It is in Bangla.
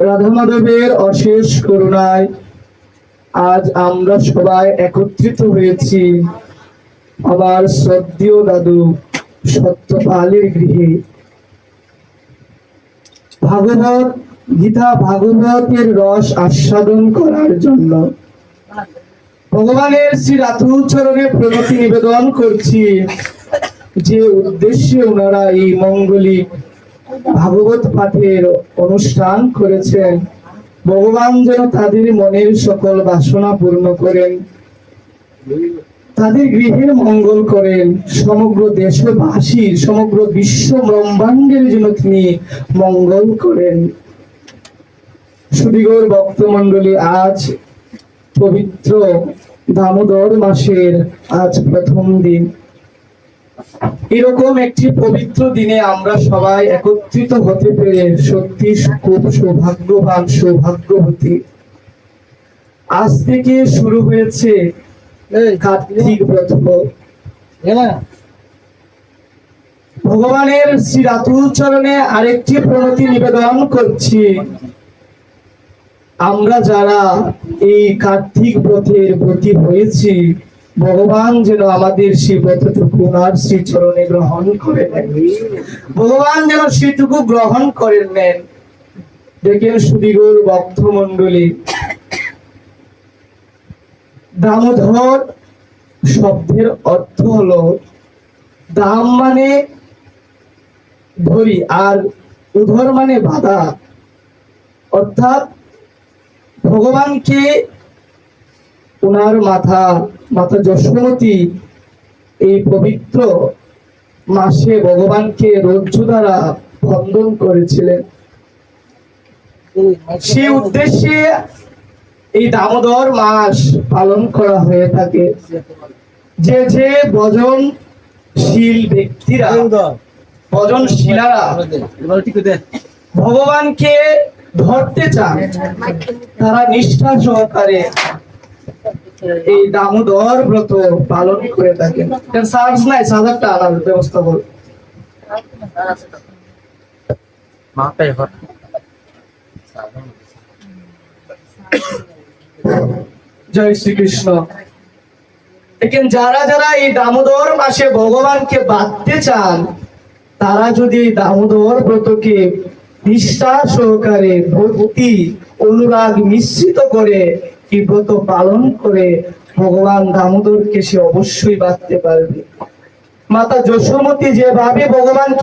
রাধা মাধবের অশেষ করুণায় আজ আমরা সবাই একত্রিত হয়েছি আমার শ্রদ্ধেয় দাদু সত্যপালের গৃহে। ভাগবত, গীতা ভাগবতের রস আস্বাদন করার জন্য। ভগবানের শ্রী রাতুল চরণে প্রণতি নিবেদন করছি। যে উদ্দেশ্যে ওনারা এই মঙ্গলিক ভাগবত পাঠের অনুষ্ঠান করেছেন, ভগবান যেন তাদের মনের সকল বাসনা পূর্ণ করেন, তাদের গৃহের মঙ্গল করেন, সমগ্র দেশবাসীর সমগ্র বিশ্ব ব্রহ্মাণ্ডের জন্য তিনি মঙ্গল করেন। সুদিগর ভক্তমণ্ডলী, আজ পবিত্র দামোদর মাসের আজ প্রথম দিন। এরকম একটি পবিত্র দিনে আমরা সবাই একত্রিত হতে পেরে সত্যি খুব সৌভাগ্যবান সৌভাগ্যবতী। আজ থেকে শুরু হয়েছে কার্তিক ব্রত। ভগবানের শ্রী রাতুল চরণে আরেকটি প্রণতি নিবেদন করছি। আমরা যারা এই কার্তিক ব্রতের ব্রতী হয়েছি ভগবান যেন আমাদের সেই ব্রতটুকু ওনার শ্রী চরণে গ্রহণ করে নেন। ভগবান যেন সেটুকু গ্রহণ করে নেন। দেখেন সুদীগর ভক্ত মন্ডলী দামোদর শব্দের অর্থ হলো দাম মানে ধরি আর উধর মানে বাধা। অর্থাৎ ভগবানকে ওনার মাথা মাতা যশোমতী, এই পবিত্র মাসে ভগবানকে রজ্জু দ্বারা বন্ধন করেছিলেন। সেই উদ্দেশ্যে এই দামোদর মাস পালন করা হয়ে থাকে। যে যে ভজনশীল ব্যক্তিরা ভজনশীলারা ভগবানকে ধরতে চান, তারা নিষ্ঠা সহকারে এই দামোদর ব্রত পালন করে থাকেন। নাই আনার ব্যবস্থা জয় শ্রীকৃষ্ণ। দেখেন যারা যারা এই দামোদর মাসে ভগবানকে বাঁধতে চান তারা যদি দামোদর ব্রতকে নিষ্ঠা সহকারে ভক্তি অনুরাগ মিশ্রিত করে এই ব্রত পালন করে ভগবান দামোদরকে সে অবশ্যই বাঁধতে পারবে। মাতা যশোমতি যেভাবে ভগবান